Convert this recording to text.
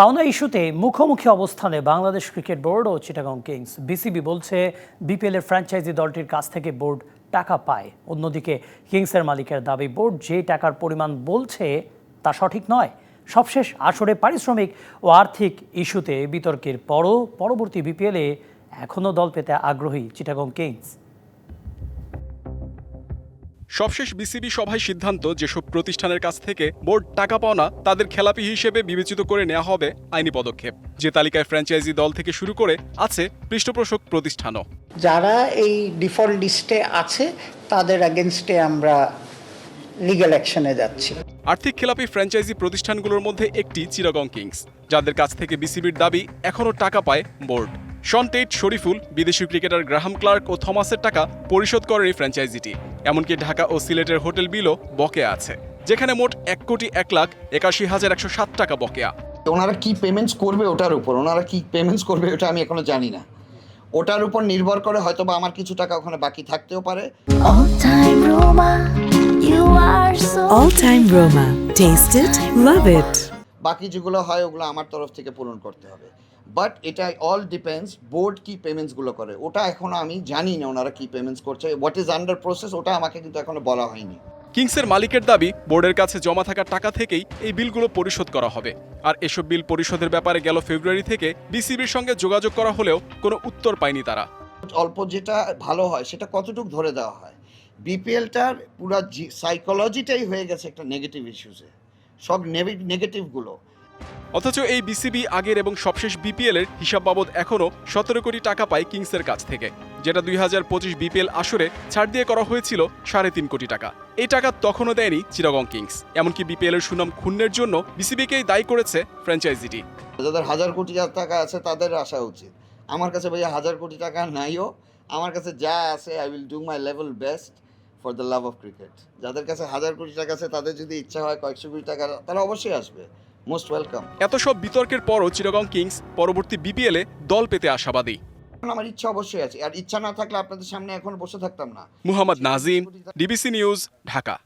পাওনা ইস্যুতে মুখোমুখি অবস্থানে বাংলাদেশ ক্রিকেট বোর্ড ও চিটাগং কিংস। বিসিবি বলছে বিপিএলের ফ্র্যাঞ্চাইজি দলটির কাছ থেকে বোর্ড টাকা পায়। অন্যদিকে, কিংসের মালিকের দাবি, বোর্ড যে টাকার পরিমাণ বলছে তা সঠিক নয়। সবশেষ আসরে পারিশ্রমিক ও আর্থিক ইস্যুতে বিতর্কের পরও পরবর্তী বিপিএলে এখনও দল পেতে আগ্রহী চিটাগং কিংস। সবশেষ বিসিবি সভায় সিদ্ধান্ত যেসব প্রতিষ্ঠানের কাছ থেকে বোর্ড টাকা পাওনা তাদের খেলাপি হিসেবে বিবেচিত করে নেওয়া হবে আইনি পদক্ষেপ। যে তালিকায় ফ্র্যাঞ্চাইজি দল থেকে শুরু করে আছে পৃষ্ঠপোষক প্রতিষ্ঠানও। যারা এই ডিফল্ট লিস্টে আছে তাদের অ্যাগেনস্টে আমরা লিগ্যাল অ্যাকশনে যাচ্ছি। আর্থিক খেলাপি ফ্র্যাঞ্চাইজি প্রতিষ্ঠানগুলোর মধ্যে একটি চিরাগং কিংস যাদের কাছ থেকে বিসিবির দাবি এখনও টাকা পায় বোর্ড। শন টেট শরীফুল বিদেশি ক্রিকেটার গ্রাহাম ক্লার্ক ও থমাসের টাকা পরিশোধ করে এই ফ্র্যাঞ্চাইজিটি এমনকি ঢাকা ও সিলেটের হোটেল বিলও বকেয়া আছে যেখানে মোট এক কোটি এক লাখ একাশি হাজার একশো সাত টাকা বকেয়া ওনারা কি পেমেন্টস করবে ওটার উপর ওনারা কি পেমেন্টস করবে ওটা আমি এখনও জানি না ওটার উপর নির্ভর করে হয়তো বা আমার কিছু টাকা ওখানে বাকি থাকতেও পারে All time Roma, you are so All Time Roma. Taste it, love it. বাকি যেগুলো হয় ওগুলো আমার তরফ থেকে পূরণ করতে হবে। বাট এটা অল ডিপেন্ডস বোর্ড কী পেমেন্টসগুলো করে। ওটা এখনও আমি জানি না ওনারা কী পেমেন্টস করছে। হোয়াট ইজ আন্ডার প্রসেস ওটা আমাকে কিন্তু এখনও বলা হয়নি। কিংসের মালিকের দাবি বোর্ডের কাছে জমা থাকা টাকা থেকেই এই বিলগুলো পরিশোধ করা হবে। আর এসব বিল পরিশোধের ব্যাপারে গেল ফেব্রুয়ারি থেকে বিসিবির সঙ্গে যোগাযোগ করা হলেও কোনো উত্তর পায়নি তারা। অল্প যেটা ভালো হয় সেটা কতটুকু ধরে দেওয়া হয়? বিপিএলটার পুরো সাইকোলজিটাই হয়ে গেছে একটা নেগেটিভ ইস্যুসে সব নেগেটিভগুলো। অথচ এই বিসিবি আগের এবং সবশেষ বিপিএল এর হিসাব বাবদ এখনও সতেরো কোটি টাকা পায় কিংসের কাছ থেকে। যেটা দুই হাজার পঁচিশ বিপিএল আসরে ছাড় দিয়ে করা হয়েছিল সাড়ে তিন কোটি টাকা। এই টাকা তখনও দেয়নি চিরাগং কিংস। এমনকি বিপিএল এর সুনাম ক্ষুণ্ণের জন্য বিসিবিকেই দায়ী করেছে ফ্র্যাঞ্চাইজিটি। যাদের হাজার কোটি টাকা আছে তাদের আসা উচিত। আমার কাছে ভাইয়া হাজার কোটি টাকা নাইও। আমার কাছে যা আছে I will do my level best for the love of cricket যাদের কাছে হাজার কোটি টাকা আছে তাদের যদি ইচ্ছা হয় কয়েকশো কোটি টাকা তারা অবশ্যই আসবে। মোস্ট ওয়েলকাম এত সব বিতর্কের পরও চিরগং কিংস পরবর্তী বিপিএলে দল পেতে আশাবাদী। আমার ইচ্ছা অবশ্যই আছে। আর ইচ্ছা না থাকলে আপনাদের সামনে এখন বসে থাকতাম না। Muhammad Nazim DBC news Dhaka.